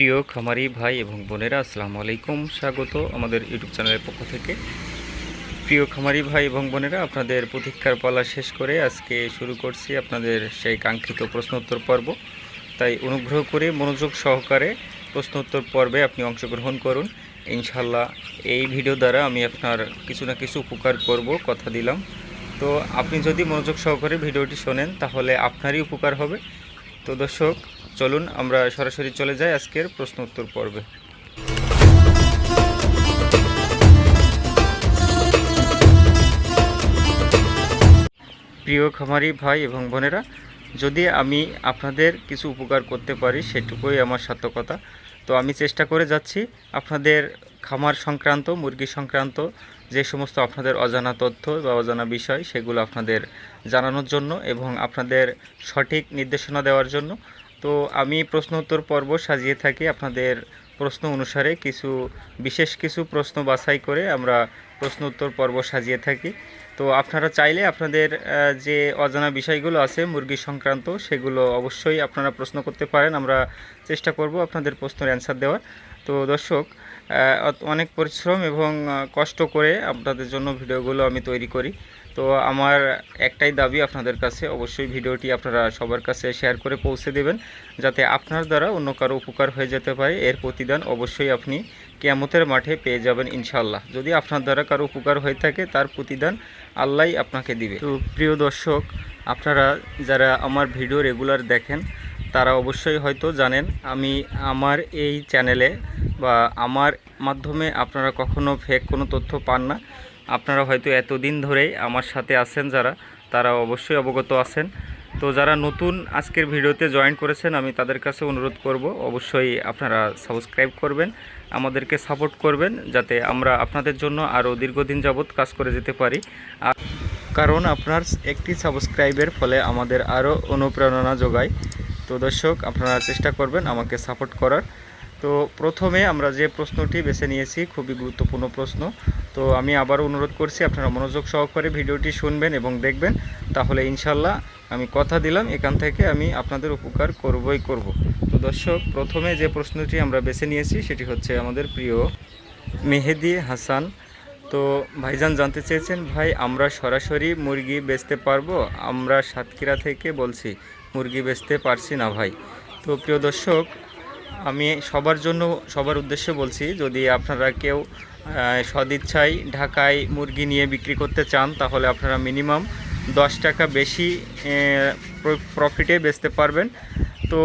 প্রিয় খামারি ভাই এবং বোনেরা, আসসালামু আলাইকুম। স্বাগত আমাদের ইউটিউব চ্যানেলের পক্ষ থেকে। প্রিয় খামারি ভাই এবং বোনেরা, আপনাদের প্রতীক্ষার পালা শেষ করে আজকে শুরু করছি আপনাদের সেই কাঙ্ক্ষিত প্রশ্নোত্তর পর্ব। তাই অনুগ্রহ করে মনোযোগ সহকারে প্রশ্নোত্তর পর্বে আপনি অংশগ্রহণ করুন। ইনশাল্লাহ এই ভিডিও দ্বারা আমি আপনার কিছু না কিছু উপকার করব কথা দিলাম। তো আপনি যদি মনোযোগ সহকারে ভিডিওটি শোনেন, তাহলে আপনারই উপকার হবে। তো দর্শক চলুন, আমরা সরাসরি চলে যাই আজকের প্রশ্ন উত্তর পর্বে। প্রিয় খামারি ভাই এবং বোনেরা, যদি আমি আপনাদের কিছু উপকার করতে পারি, সেটুকুই আমার সার্থকতা। তো আমি চেষ্টা করে যাচ্ছি আপনাদের খামার সংক্রান্ত, মুরগি সংক্রান্ত, যে সমস্ত আপনাদের অজানা তথ্য বা অজানা বিষয়, সেগুলো আপনাদের জানানোর জন্য এবং আপনাদের সঠিক নির্দেশনা দেওয়ার জন্য। তো আমি প্রশ্ন উত্তর পর্ব সাজিয়ে থাকি আপনাদের প্রশ্ন অনুসারে। কিছু, বিশেষ কিছু প্রশ্ন বাছাই করে আমরা প্রশ্ন উত্তর পর্ব সাজিয়ে থাকি। তো আপনারা চাইলে আপনাদের যে অজানা বিষয়গুলো আছে মুরগি সংক্রান্ত, সেগুলো অবশ্যই আপনারা প্রশ্ন করতে পারেন। আমরা চেষ্টা করব আপনাদের প্রশ্নের অ্যান্সার দেওয়ার। তো দর্শক অনেক পরিশ্রম এবং কষ্ট করে আপনাদের জন্য ভিডিওগুলো আমি তৈরি করি। তো আমার একটাই দাবি আপনাদের কাছে, অবশ্যই ভিডিওটি আপনারা সবার কাছে শেয়ার করে পৌঁছে দেবেন, যাতে আপনার দ্বারা অন্য কারও উপকার হয়ে যেতে পারে। এর প্রতিদান অবশ্যই আপনি কেয়ামতের মাঠে পেয়ে যাবেন ইনশাল্লাহ যদি আপনার দ্বারা কারও উপকার হয়ে থাকে, তার প্রতিদান আল্লাহই আপনাকে দিবে। তো প্রিয় দর্শক, আপনারা যারা আমার ভিডিও রেগুলার দেখেন, তারা অবশ্যই হয়তো জানেন, আমি আমার এই চ্যানেলে বা আমার মাধ্যমে আপনারা কখনো ফেক কোনো তথ্য পান না। আপনারা হয়তো এতদিন ধরেই আমার সাথে আছেন যারা, তারা অবশ্যই অবগত আছেন। তো যারা নতুন আজকের ভিডিওতে জয়েন করেছেন, আমি তাদের কাছে অনুরোধ করব, অবশ্যই আপনারা সাবস্ক্রাইব করবেন, আমাদেরকে সাপোর্ট করবেন, যাতে আমরা আপনাদের জন্য আরও দীর্ঘদিন যাবৎ কাজ করে যেতে পারি। আর কারণ আপনার একটি সাবস্ক্রাইবের ফলে আমাদের আরও অনুপ্রেরণা যোগায়। তো দর্শক, আপনারা চেষ্টা করবেন আমাকে সাপোর্ট করার। তো প্রথমে আমরা যে প্রশ্নটি বেছে নিয়েছি, খুবই গুরুত্বপূর্ণ প্রশ্ন। তো আমি আবার অনুরোধ করছি, আপনারা মনোযোগ সহকারে ভিডিওটি শুনবেন এবং দেখবেন। তাহলে ইনশাল্লাহ আমি কথা দিলাম, এখান থেকে আমি আপনাদের উপকার করবই করব। তো দর্শক, প্রথমে যে প্রশ্নটি আমরা বেছে নিয়েছি, সেটি হচ্ছে আমাদের প্রিয় মেহেদি হাসান। তো ভাইজান জানতে চেয়েছেন, ভাই, আমরা সরাসরি মুরগি বেচতে পারব? আমরা সাতক্ষীরা থেকে বলছি, মুরগি বেচতে পারছি না ভাই। তো প্রিয় দর্শক আমি সবার জন্য, সবার উদ্দেশ্যে বলছি, যদি আপনারা কেউ সদিচ্ছায় ঢাকায় মুরগি নিয়ে বিক্রি করতে চান, তাহলে আপনারা মিনিমাম দশ টাকা বেশি প্রফিটে বেচতে পারবেন। তো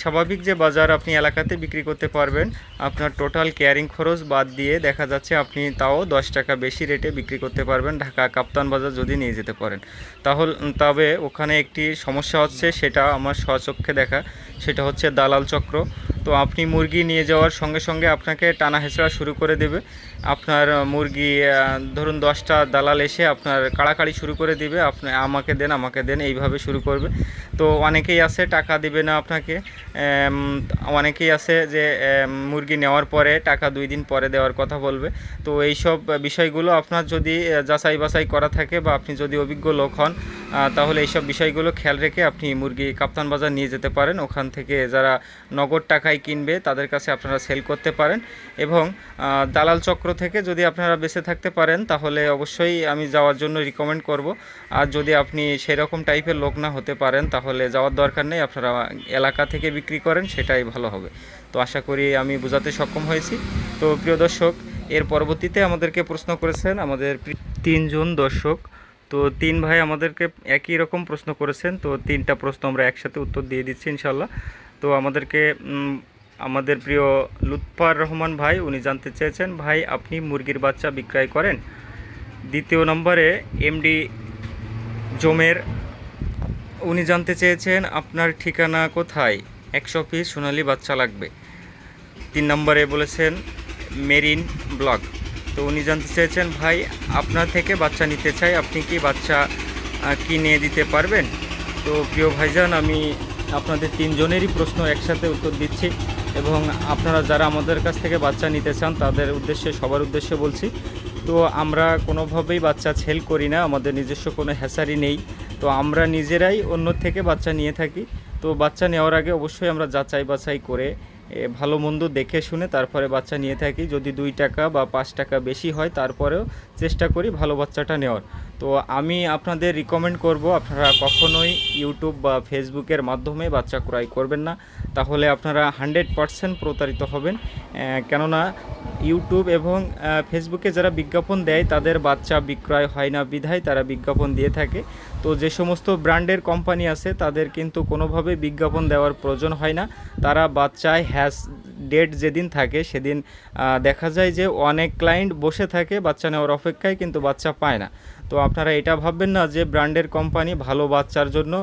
স্বাভাবিক যে বাজার আপনি এলাকাতে বিক্রি করতে পারবেন, আপনার টোটাল কেয়ারিং খরচ বাদ দিয়ে দেখা যাচ্ছে আপনি তাও দশ টাকা বেশি রেটে বিক্রি করতে পারবেন ঢাকা কাপ্তান বাজার যদি নিয়ে যেতে পারেন। তাহলে, তবে ওখানে একটি সমস্যা হচ্ছে সেটা আমার স্বচক্ষে দেখা, সেটা হচ্ছে দালাল চক্র। তো আপনি মুরগি নিয়ে যাওয়ার সঙ্গে সঙ্গে আপনাকে টানা হেঁচড়া শুরু করে দেবে। আপনার মুরগি ধরুন দশটা দালাল এসে আপনার কাড়াকাড়ি শুরু করে দিবে, আপনি আমাকে দেন আমাকে দেন, এইভাবে শুরু করবে। তো অনেকেই আছে, টাকা দিবে না আপনাকে। অনেকেই আছে যে মুরগি নেওয়ার পরে, টাকা দুই দিন পরে দেওয়ার কথা বলবে। তো এইসব বিষয়গুলো আপনার যদি যাচাই বাছাই করা থাকে বা আপনি যদি অভিজ্ঞ লোক হন তাহলে এইসব বিষয়গুলো খেয়াল রেখে আপনি মুরগি কাপ্তান বাজার নিয়ে যেতে পারেন। ওখান থেকে যারা নগদ টাকায় কিনবে, তাদের কাছে আপনারা সেল করতে পারেন। এবং দালাল চক্র থেকে যদি আপনারা বেঁচে থাকতে পারেন, তাহলে অবশ্যই আমি যাওয়ার জন্য রিকমেন্ড করব। আর যদি আপনি সেরকম টাইপের লোক না হতে পারেন, তাহলে যাওয়ার দরকার নেই। আপনারা এলাকা থেকে বিক্রি করেন, সেটাই ভালো হবে। তো আশা করি আমি বোঝাতে সক্ষম হয়েছি। তো প্রিয় দর্শক, এর পরবর্তীতে আমাদেরকে প্রশ্ন করেছেন আমাদের তিনজন দর্শক। তো তিন ভাই আমাদেরকে একই রকম প্রশ্ন করেছেন। তো তিনটা প্রশ্ন আমরা একসাথে উত্তর দিয়ে দিচ্ছি ইনশাল্লাহ তো আমাদেরকে আমাদের প্রিয় লুৎফার রহমান ভাই, উনি জানতে চেয়েছেন, ভাই, আপনি মুরগির বাচ্চা বিক্রয় করেন? দ্বিতীয় নম্বরে এমডি জমের, উনি জানতে চেয়েছেন, আপনার ঠিকানা কোথায়? একশো পিস সোনালি বাচ্চা লাগবে। তিন নম্বরে বলেছেন, মেরিন ব্লক। তো উনি জানতে চেয়েছেন, ভাই, আপনার থেকে বাচ্চা নিতে চাই, আপনি কি বাচ্চা কিনে দিতে পারবেন? তো প্রিয় ভাইজান, আমি আপনাদের তিনজনেরই প্রশ্ন একসাথে উত্তর দিচ্ছি। এবং আপনারা যারা আমাদের কাছ থেকে বাচ্চা নিতে চান, তাদের উদ্দেশ্যে, সবার উদ্দেশ্যে বলছি, তো আমরা কোনোভাবেই বাচ্চা ছেল করি না, আমাদের নিজস্ব কোনো হ্যাসারি নেই। তো আমরা নিজেরাই অন্য থেকে বাচ্চা নিয়ে থাকি। তো বাচ্চা নেওয়ার আগে অবশ্যই আমরা যাচাই বাছাই করে ভালো মন্দ দেখে শুনে তারপরে বাচ্চা নিয়ে থাকি। যদি দুই টাকা বা পাঁচ টাকা বেশি হয়, তারপরেও চেষ্টা করি ভালো বাচ্চাটা নেওয়ার। তো আমি আপনাদের রিকমেন্ড করব, আপনারা কখনোই ইউটিউব বা ফেসবুকের মাধ্যমে বাচ্চা ক্রয় করবেন না। তাহলে আপনারা হান্ড্রেড পারসেন্ট প্রতারিত হবেন। কেননা ইউটিউব এবং ফেসবুকে যারা বিজ্ঞাপন দেয়, তাদের বাচ্চা বিক্রয় হয় না বিধায় তারা বিজ্ঞাপন দিয়ে থাকে। তো যে সমস্ত ব্র্যান্ডের কোম্পানি আছে, তাদের কিন্তু কোনোভাবে বিজ্ঞাপন দেওয়ার প্রয়োজন হয় না। তারা বাচ্চায় হ্যাজ ডেট যেদিন থাকে, সেদিন দেখা যায় যে অনেক ক্লায়েন্ট বসে থাকে, বাচ্চা নেওয়ার অপেক্ষায়, কিন্তু বাচ্চা পায় না। তো আপনারা এটা ভাববেন না যে ব্র্যান্ডের কোম্পানি ভালো বাচ্চার জন্য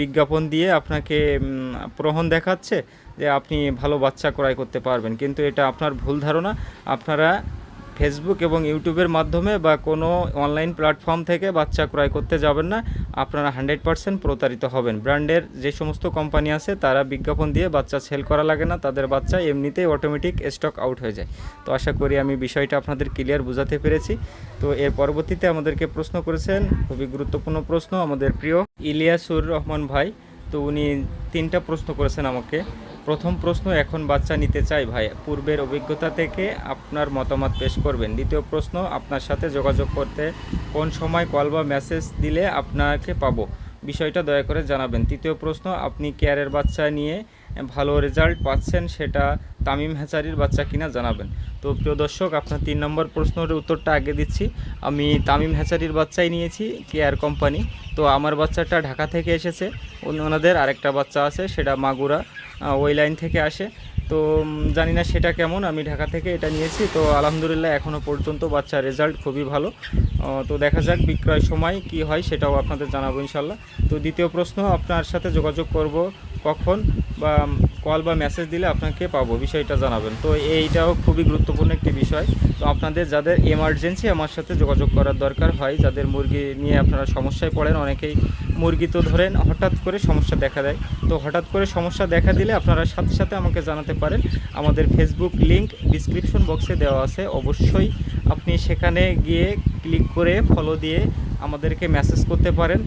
বিজ্ঞাপন দিয়ে আপনাকে প্রহণ দেখাচ্ছে, যে আপনি ভালো বাচ্চা ক্রয় করতে পারবেন। কিন্তু এটা আপনার ভুল ধারণা। আপনারা ফেসবুক এবং ইউটিউবের মাধ্যমে বা কোনো অনলাইন প্ল্যাটফর্ম থেকে বাচ্চা ক্রয় করতে যাবেন না, আপনারা হান্ড্রেড পারসেন্ট প্রতারিত হবেন। ব্র্যান্ডের যে সমস্ত কোম্পানি আছে, তারা বিজ্ঞাপন দিয়ে বাচ্চা সেল করা লাগে না, তাদের বাচ্চা এমনিতেই অটোমেটিক স্টক আউট হয়ে যায়। তো আশা করি আমি বিষয়টা আপনাদের ক্লিয়ার বোঝাতে পেরেছি। তো এর পরবর্তীতে আমাদেরকে প্রশ্ন করেছেন, খুবই গুরুত্বপূর্ণ প্রশ্ন, আমাদের প্রিয় ইলিয়াসুর রহমান ভাই। তো উনি তিনটা প্রশ্ন করেছেন আমাকে। প্রথম প্রশ্ন, এখন বাচ্চা নিতে চাই ভাই। পূর্বের অভিজ্ঞতা থেকে আপনার মতামত পেশ করবেন। দ্বিতীয় প্রশ্ন, আপনার সাথে যোগাযোগ করতে কোন সময় কল বা মেসেজ দিলে আপনাকে পাবো? বিষয়টা দয়া করে জানাবেন। তৃতীয় প্রশ্ন, আপনি কেয়ারের বাচ্চা নিয়ে ভালো রেজাল্ট পাচ্ছেন সেটা তামিম হ্যাচারির বাচ্চা কিনা জানাবেন। তো প্রিয় দর্শক, আপনার তিন নম্বর প্রশ্নের উত্তরটা আগে দিচ্ছি। আমি তামিম হ্যাচারির বাচ্চাই নিয়েছি, কেয়ার কোম্পানি। তো আমার বাচ্চাটা ঢাকা থেকে এসেছে। ওনাদের আরেকটা বাচ্চা আছে, সেটা মাগুরা। ওই লাইন থেকে আসে। তো জানি না সেটা কেমন, আমি ঢাকা থেকে এটা নিয়েছি। তো, আলহামদুলিল্লাহ এখনও পর্যন্ত বাচ্চার রেজাল্ট খুবই ভালো। তো দেখা যাক বিক্রয় সময় কি হয়, সেটাও আপনাদের জানাব ইনশাল্লাহ তো, দ্বিতীয় প্রশ্ন, আপনার সাথে যোগাযোগ করব কখন বা কল বা মেসেজ দিলে আপনাকে পাবো, বিষয়টা জানাবেন। তো এইটাও খুবই গুরুত্বপূর্ণ একটি বিষয়। তো আপনাদের যাদের এমার্জেন্সি আমার সাথে যোগাযোগ করার দরকার হয়, যাদের মুরগি নিয়ে আপনারা সমস্যায় পড়েন, অনেকেই মুরগি তো ধরেন হঠাৎ করে সমস্যা দেখা দেয়। তো হঠাৎ করে সমস্যা দেখা দিলে আপনারা সাথে সাথে আমাকে জানাতে পারেন। আমাদের ফেসবুক লিংক ডিসক্রিপশন বক্সে দেওয়া আছে। অবশ্যই আপনি সেখানে গিয়ে ক্লিক করে ফলো দিয়ে আমাদেরকে মেসেজ করতে পারেন।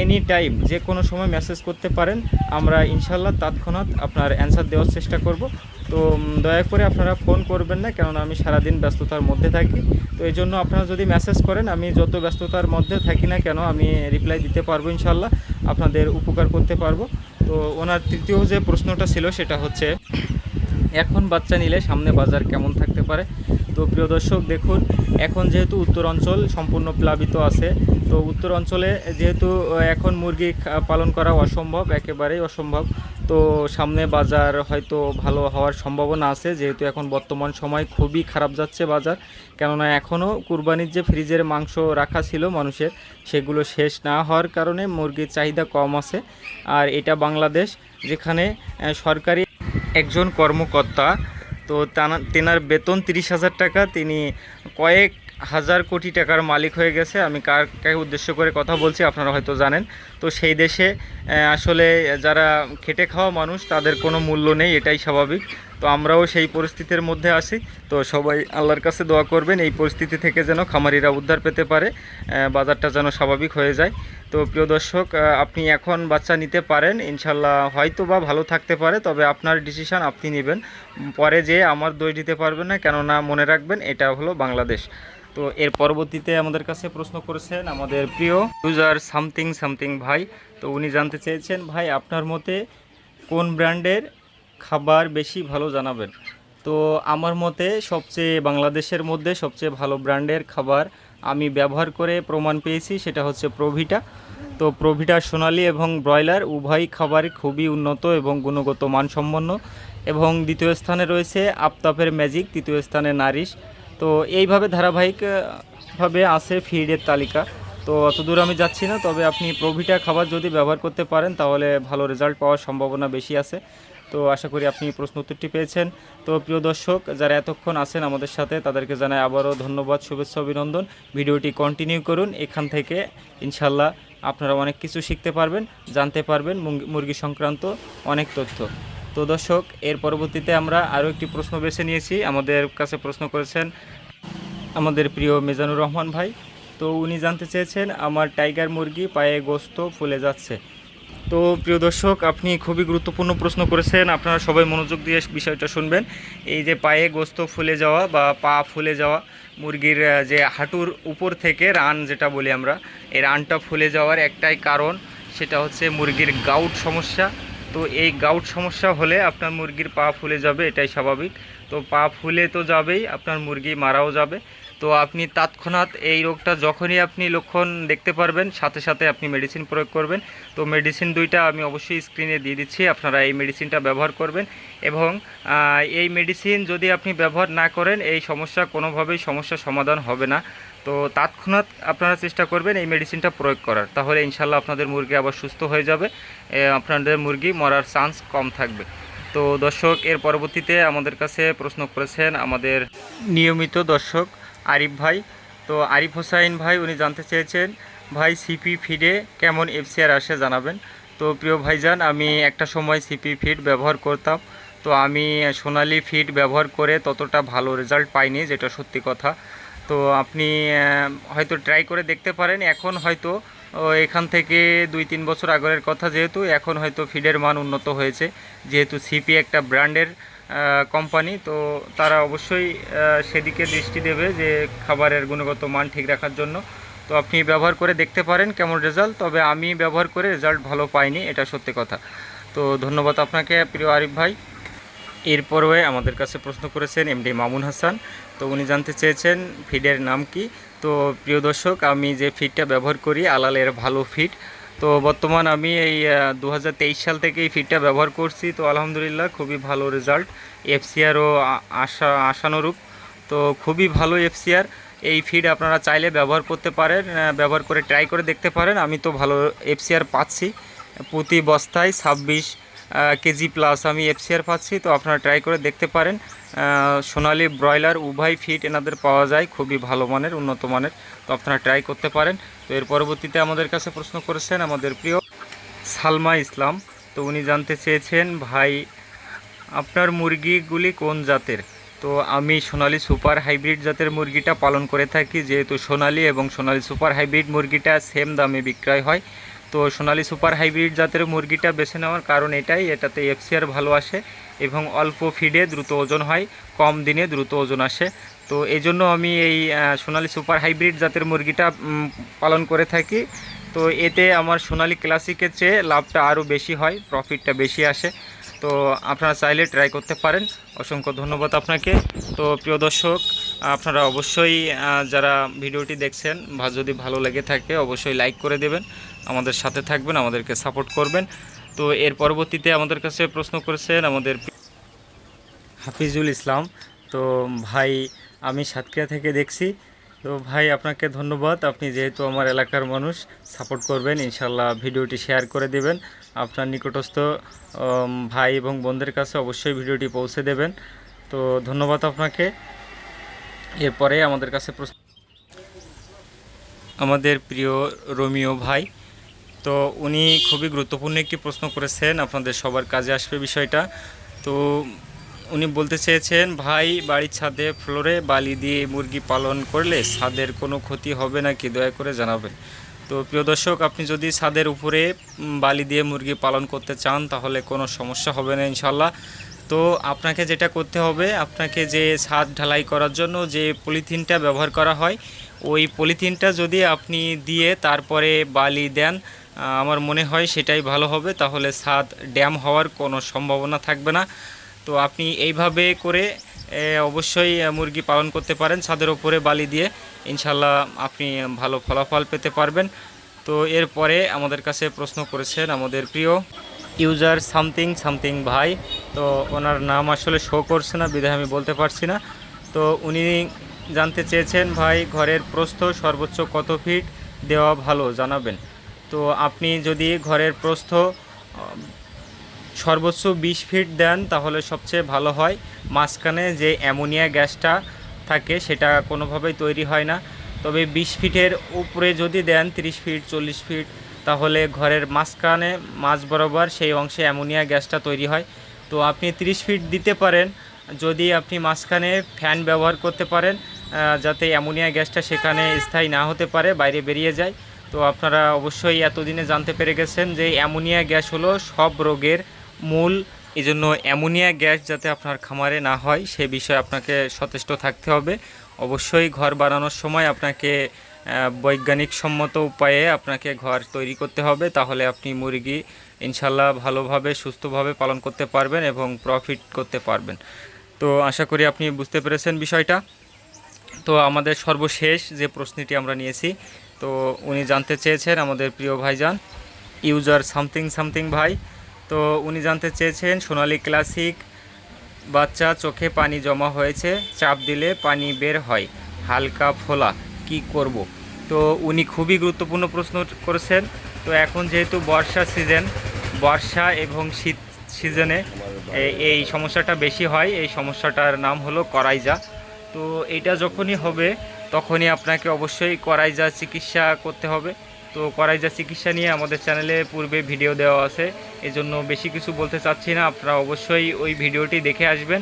এনি টাইম যে কোনো সময় মেসেজ করতে পারেন, আমরা ইনশাল্লাহ তৎক্ষণাৎ আপনার অ্যান্সার দেওয়ার চেষ্টা করব। তো দয়া করে আপনারা ফোন করবেন না, কেননা আমি সারাদিন ব্যস্ততার মধ্যে থাকি। তো এই জন্য আপনারা যদি মেসেজ করেন, আমি যত ব্যস্ততার মধ্যে থাকি না কেন, আমি রিপ্লাই দিতে পারব ইনশাল্লাহ, আপনাদের উপকার করতে পারব। তো, ওনার তৃতীয় যে প্রশ্নটা ছিল, সেটা হচ্ছে, এখন বাচ্চা নিলে সামনে বাজার কেমন থাকতে পারে? তো, প্রিয় দর্শক, দেখুন, এখন যেহেতু উত্তরাঞ্চল সম্পূর্ণ প্লাবিত আছে তো উত্তর অঞ্চলে যেহেতু এখন মুরগি পালন করা অসম্ভব, একেবারেই অসম্ভব। তো সামনে বাজার হয়তো ভালো হওয়ার সম্ভাবনা আছে, যেহেতু এখন বর্তমান সময় খুবই খারাপ যাচ্ছে বাজার। কেননা এখনও কুরবানির যে ফ্রিজের মাংস রাখা ছিল মানুষের, সেগুলো শেষ না হওয়ার কারণে মুরগির চাহিদা কম আছে। আর এটা বাংলাদেশ, যেখানে সরকারি একজন কর্মকর্তা, তো তেনার বেতন তিরিশ হাজার টাকা, তিনি কয়েক হাজার কোটি টাকার মালিক হয়ে গেছে। আমি কার কাকে উদ্দেশ্য করে কথা বলছি, আপনারা হয়তো জানেন। তো সেই দেশে আসলে যারা খেটে খাওয়া মানুষ, তাদের কোনো মূল্য নেই, এটাই স্বাভাবিক। তো আমরাও সেই পরিস্থিতির মধ্যে আছি। তো সবাই আল্লাহর কাছে দোয়া করবেন, এই পরিস্থিতি থেকে যেন খামারিরা উদ্ধার পেতে পারে বাজারটা যেন স্বাভাবিক হয়ে যায়। তো প্রিয় দর্শক আপনি এখন বাচ্চা নিতে পারেন ইনশাল্লাহ হয়তো বা ভালো থাকতে পারে, তবে আপনার ডিসিশন আপনি নেবেন। পরে যে আমার দই দিতে পারবেন না, কেননা মনে রাখবেন, এটা হলো বাংলাদেশ। তো এর পরবর্তীতে আমাদের কাছে প্রশ্ন করেছেন আমাদের প্রিয় ইউজার সামথিং সামথিং ভাই। তো উনি জানতে চেয়েছেন, ভাই, আপনার মতে কোন ব্র্যান্ডের খাবার বেশি ভালো জানাবেন? তো আমার মতে সবচেয়ে বাংলাদেশের মধ্যে সবচেয়ে ভালো ব্র্যান্ডের খাবার আমি ব্যবহার করে প্রমাণ পেয়েছি, সেটা হচ্ছে প্রভিটা। তো প্রভিটা সোনালি এবং ব্রয়লার উভয় খাবার খুবই উন্নত এবং গুণগত মানসম্পন্ন। এবং দ্বিতীয় স্থানে রয়েছে আফতাপের ম্যাজিক, তৃতীয় স্থানে নারিশ। তো এইভাবে ধারাবাহিকভাবে আছে ফিডের তালিকা। তো অত দূর আমি যাচ্ছি না, তবে আপনি প্রভিটা খাবার যদি ব্যবহার করতে পারেন, তাহলে ভালো রেজাল্ট পাওয়ার সম্ভাবনা বেশি আছে। তো আশা করি আপনি প্রশ্ন উত্তরটি পেয়েছেন। তো প্রিয় দর্শক, যারা এতক্ষণ আছেন আমাদের সাথে, তাদেরকে জানাই আবারও ধন্যবাদ, শুভেচ্ছা, অভিনন্দন। ভিডিওটি কন্টিনিউ করুন, এখান থেকে ইনশাল্লাহ আপনারা অনেক কিছু শিখতে পারবেন, জানতে পারবেন মুরগি সংক্রান্ত অনেক তথ্য। তো দর্শক, এর পরবর্তীতে আমরা আরও একটি প্রশ্ন বেছে নিয়েছি। আমাদের কাছে প্রশ্ন করেছেন আমাদের প্রিয় মেজানুর রহমান ভাই। তো উনি জানতে চেয়েছেন, আমার টাইগার মুরগি পায়ে গোস্ত ফুলে যাচ্ছে। তো প্রিয় দর্শক, আপনি খুবই গুরুত্বপূর্ণ প্রশ্ন করেছেন। আপনারা সবাই মনোযোগ দিয়ে বিষয়টা শুনবেন। এই যে পায়ে গোস্ত ফুলে যাওয়া বা পা ফুলে যাওয়া, মুরগির যে হাঁটুর উপর থেকে রান যেটা বলি আমরা, এই রানটা ফুলে যাওয়ার একটাই কারণ, সেটা হচ্ছে মুরগির গাউট সমস্যা। তো এই গাউট সমস্যা হলে আপনার মুরগির পা ফুলে যাবে, এটাই স্বাভাবিক। তো পা ফুলে তো যাবেই, আপনার মুরগি মারাও যাবে। তো আপনি তৎক্ষণাৎ এই রোগটা যখনই আপনি লক্ষণ দেখতে পারবেন, সাথে সাথে আপনি মেডিসিন প্রয়োগ করবেন। তো মেডিসিন দুইটা আমি অবশ্যই স্ক্রিনে দিয়ে দিচ্ছি, আপনারা এই মেডিসিনটা ব্যবহার করবেন। এবং এই মেডিসিন যদি আপনি ব্যবহার না করেন, এই সমস্যা কোনোভাবেই সমস্যা সমাধান হবে না। তো তৎক্ষণাৎ আপনারা চেষ্টা করবেন এই মেডিসিনটা প্রয়োগ করার। তাহলে ইনশাল্লাহ আপনাদের মুরগি আবার সুস্থ হয়ে যাবে আপনাদের মুরগি মরার চান্স কম থাকবে। তো দর্শক, এর পরবর্তীতে আমাদের কাছে প্রশ্ন করেছেন আমাদের নিয়মিত দর্শক আরিফ ভাই। তো আরিফ হোসাইন ভাই, উনি জানতে চেয়েছেন, ভাই সিপি ফিডে কেমন এফসিআর আসে জানাবেন? তো প্রিয় ভাইজান, আমি একটা সময় সিপি ফিড ব্যবহার করতাম। তো আমি সোনালি ফিড ব্যবহার করে ততটা ভালো রেজাল্ট পাইনি, যেটা সত্যি কথা। তো আপনি হয়তো ট্রাই করে দেখতে পারেন। এখন হয়তো এখান থেকে দুই তিন বছর আগের কথা যেহেতু, এখন হয়তো ফিডের মান উন্নত হয়েছে। যেহেতু সিপি একটা ব্র্যান্ডের কোম্পানি তো তারা অবশ্যই সেদিকে দৃষ্টি দেবে যে খাবারের গুণগত মান ঠিক রাখার জন্য। তো আপনি ব্যবহার করে দেখতে পারেন কেমন রেজাল্ট তবে আমি ব্যবহার করে রেজাল্ট ভালো পাইনি, এটা সত্যি কথা। তো ধন্যবাদ আপনাকে, প্রিয় আরিফ ভাই। এরপরে আমাদের কাছে প্রশ্ন করেছেন এমডি মামুন হাসান। তো উনি জানতে চেয়েছেন ফিডের নাম কি। তো প্রিয় দর্শক, আমি যে ফিডটা ব্যবহার করি, আলালের ভালো ফিড, তো বর্তমান আমি এই দু হাজার তেইশ সাল থেকে এই ফিডটা ব্যবহার করছি। তো আলহামদুলিল্লাহ খুবই ভালো রেজাল্ট, এফসিআরও আশা, আশানুরূপ। তো খুবই ভালো এফসিআর, এই ফিড আপনারা চাইলে ব্যবহার করতে পারেন ব্যবহার করে ট্রাই করে দেখতে পারেন। আমি তো ভালো এফসিআর পাচ্ছি। প্রতি বস্তায় ছাব্বিশ কেজি প্লাস আমি এফসিআর পাচ্ছি, তো আপনারা ট্রাই করে দেখতে পারেন। সোনালী ব্রয়লার উভয় ফিট এনাদের পাওয়া যায়, খুবই ভালো মানের, উন্নত মানের। তো আপনারা ট্রাই করতে পারেন। তো এর পরবর্তীতে আমাদের কাছে প্রশ্ন করেছেন আমাদের প্রিয় সালমা ইসলাম। তো উনি জানতে চেয়েছেন, ভাই, আপনার মুরগিগুলি কোন জাতের? তো আমি সোনালী সুপার হাইব্রিড জাতের মুরগিটা পালন করে থাকি, যেহেতু সোনালী এবং সোনালী সুপার হাইব্রিড মুরগিটা সেম দামে বিক্রয় হয়। তো সোনালী সুপার হাইব্রিড জাতের মুরগিটা বেছে নেওয়ার কারণ এটাই, এটাতে এফসিআর ভালো আসে এবং অল্প ফিডে দ্রুত ওজন হয়, কম দিনে দ্রুত ওজন আসে। তো এই জন্য আমি এই সোনালি সুপার হাইব্রিড জাতের মুরগিটা পালন করে থাকি। তো এতে আমার সোনালী ক্লাসিকের চেয়ে লাভটা আরও বেশি হয় প্রফিটটা বেশি আসে। তো আপনারা চাইলে ট্রাই করতে পারেন। অসংখ্য ধন্যবাদ আপনাকে। তো প্রিয় দর্শক আপনারা অবশ্যই যারা ভিডিওটি দেখছেন বা যদি ভালো লেগে থাকে অবশ্যই লাইক করে দেবেন, আমাদের সাথে থাকবেন, আমাদেরকে সাপোর্ট করবেন। তো এর পরবর্তীতে আমাদের কাছে প্রশ্ন করেছেন আমাদের হাফিজুল ইসলাম। তো ভাই, আমি সাতক্ষীরা থেকে দেখছি। তো ভাই, আপনাকে ধন্যবাদ। আপনি যেহেতু আমার এলাকার মানুষ, সাপোর্ট করবেন, ইনশাল্লাহ ভিডিওটি শেয়ার করে দেবেন। আপনার নিকটস্থ ভাই এবং বোনদের কাছে অবশ্যই ভিডিওটি পৌঁছে দেবেন। তো ধন্যবাদ আপনাকে। এরপরে আমাদের কাছে আমাদের প্রিয় রোমিও ভাই, তো উনি খুবই গুরুত্বপূর্ণ একটি প্রশ্ন করেছেন, আপনাদের সবার কাজে আসবে বিষয়টা। তো উনি বলতে চেয়েছেন, ভাই, বাড়ির ছাদে ফ্লোরে বালি দিয়ে মুরগি পালন করলে ছাদের কোনো ক্ষতি হবে নাকি? দয়া করে জানাবেন। তো প্রিয় দর্শক, আপনি যদি ছাদের উপরে বালি দিয়ে মুরগি পালন করতে চান, তাহলে কোনো সমস্যা হবে না ইনশাল্লাহ তো আপনাকে যেটা করতে হবে, আপনাকে যে ছাদ ঢালাই করার জন্য যে পলিথিনটা ব্যবহার করা হয়, ওই পলিথিনটা যদি আপনি দিয়ে তারপরে বালি দেন আমার মনে হয় সেটাই ভালো হবে। তাহলে ছাদ ড্যাম হওয়ার কোনো সম্ভাবনা থাকবে না। তো আপনি এইভাবে করে অবশ্যই মুরগি পালন করতে পারেন ছাদের ওপরে বালি দিয়ে। ইনশাল্লাহ আপনি ভালো ফলাফল পেতে পারবেন। তো এরপরে আমাদের কাছে প্রশ্ন করেছেন আমাদের প্রিয় ইউজার সামথিং সামথিং ভাই তো ওনার নাম আসলে শো করছে না বিধায় আমি বলতে পারছি না। তো উনি জানতে চেয়েছেন, ভাই, ঘরের প্রস্থ সর্বোচ্চ কত ফিট দেওয়া ভালো, জানাবেন। তো আপনি যদি ঘরের প্রস্থ সর্বোচ্চ বিশ ফিট দেন, তাহলে সবচেয়ে ভালো হয় মাঝখানে যে অ্যামোনিয়া গ্যাসটা থাকে, সেটা কোনোভাবেই তৈরি হয় না। তবে বিশ ফিটের উপরে যদি দেন, তিরিশ ফিট চল্লিশ ফিট তাহলে ঘরের মাঝখানে, মাঝ বরাবর সেই অংশে অ্যামোনিয়া গ্যাসটা তৈরি হয়। তো আপনি তিরিশ ফিট দিতে পারেন, যদি আপনি মাঝখানে ফ্যান ব্যবহার করতে পারেন যাতে অ্যামোনিয়া গ্যাসটা সেখানে স্থায়ী না হতে পারে, বাইরে বেরিয়ে যায়। তো আপনারা অবশ্যই এতদিনে জানতে পেরে গেছেন যে অ্যামোনিয়া গ্যাস হলো সব রোগের মূল। এই জন্য অ্যামোনিয়া গ্যাস যাতে আপনার খামারে না হয়, সে বিষয়ে আপনাকে সচেষ্ট থাকতে হবে। অবশ্যই ঘর বানানোর সময় আপনাকে বৈজ্ঞানিক সম্মত উপায়ে আপনাকে ঘর তৈরি করতে হবে, তাহলে আপনি মুরগি ইনশাল্লাহ ভালোভাবে, সুস্থভাবে পালন করতে পারবেন এবং প্রফিট করতে পারবেন। তো আশা করি আপনি বুঝতে পেরেছেন বিষয়টা। তো আমাদের সর্বশেষ যে প্রশ্নটি আমরা নিয়েছি, তো উনি জানতে চেয়েছেন আমাদের প্রিয় ভাইজান, ইউজার সামথিং সামথিং ভাই। তো উনি জানতে চেয়েছেন, সোনালী ক্লাসিক, বাচ্চা চোখে পানি জমা হয়েছে, চাপ দিলে পানি বের হয়, হালকা ফোলা। কি করব? তো উনি খুবই গুরুত্বপূর্ণ প্রশ্ন করেছেন। তো এখন যেহেতু বর্ষা সিজন, বর্ষা এবং শীত সিজনে এই সমস্যাটা বেশি হয়। এই সমস্যাটার নাম হলো করাইজা। তো এটা যখনই হবে, তখনই আপনাকে অবশ্যই করাইজা চিকিৎসা করতে হবে। তো করাইজা চিকিৎসা নিয়ে আমাদের চ্যানেলে পূর্বে ভিডিও দেওয়া আছে। এজন্য বেশি কিছু বলতে চাচ্ছি না। আপনারা অবশ্যই ওই ভিডিওটি দেখে আসবেন।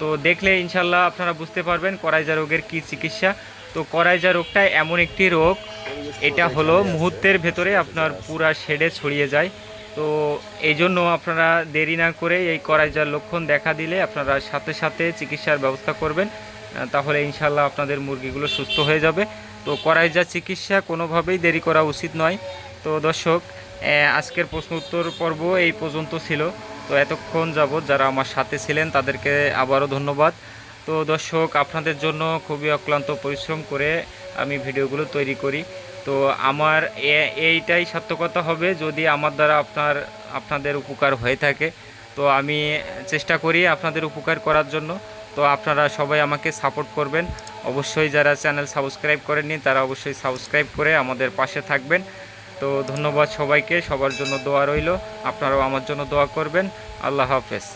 তো দেখলে ইনশাল্লাহ আপনারা বুঝতে পারবেন করাইজা রোগের কি চিকিৎসা। তো করাইজা রোগটা এমন একটি রোগ, এটা হলো মুহূর্তের ভেতরে আপনার পুরা শেডে ছড়িয়ে যায়। তো এই জন্য আপনারা দেরি না করে এই করাইজার লক্ষণ দেখা দিলে আপনারা সাথে সাথে চিকিৎসার ব্যবস্থা করবেন তাহলে ইনশাল্লাহ আপনাদের মুরগিগুলো সুস্থ হয়ে যাবে। তো করাইজা চিকিৎসা কোনোভাবেই দেরি করা উচিত নয়। তো দর্শক আজকের প্রশ্ন উত্তর পর্ব এই পর্যন্ত ছিল। তো এতক্ষণ যাবৎ যারা আমার সাথে ছিলেন তাদেরকে আবারও ধন্যবাদ। তো দর্শক, আপনাদের জন্য খুবই অক্লান্ত পরিশ্রম করে আমি ভিডিওগুলো তৈরি করি। তো আমার এইটাই সার্থকতা হবে যদি আমার দ্বারা আপনার, আপনাদের উপকার হয়ে থাকে। তো আমি চেষ্টা করি আপনাদের উপকার করার জন্য। তো আপনারা সবাই আমাকে সাপোর্ট করবেন। অবশ্যই যারা চ্যানেল সাবস্ক্রাইব করেননি, তারা অবশ্যই সাবস্ক্রাইব করে আমাদের পাশে থাকবেন। তো ধন্যবাদ সবাইকে, সবার জন্য দোয়া রইল। আপনারাও আমার জন্য দোয়া করবেন। আল্লাহ হাফেজ।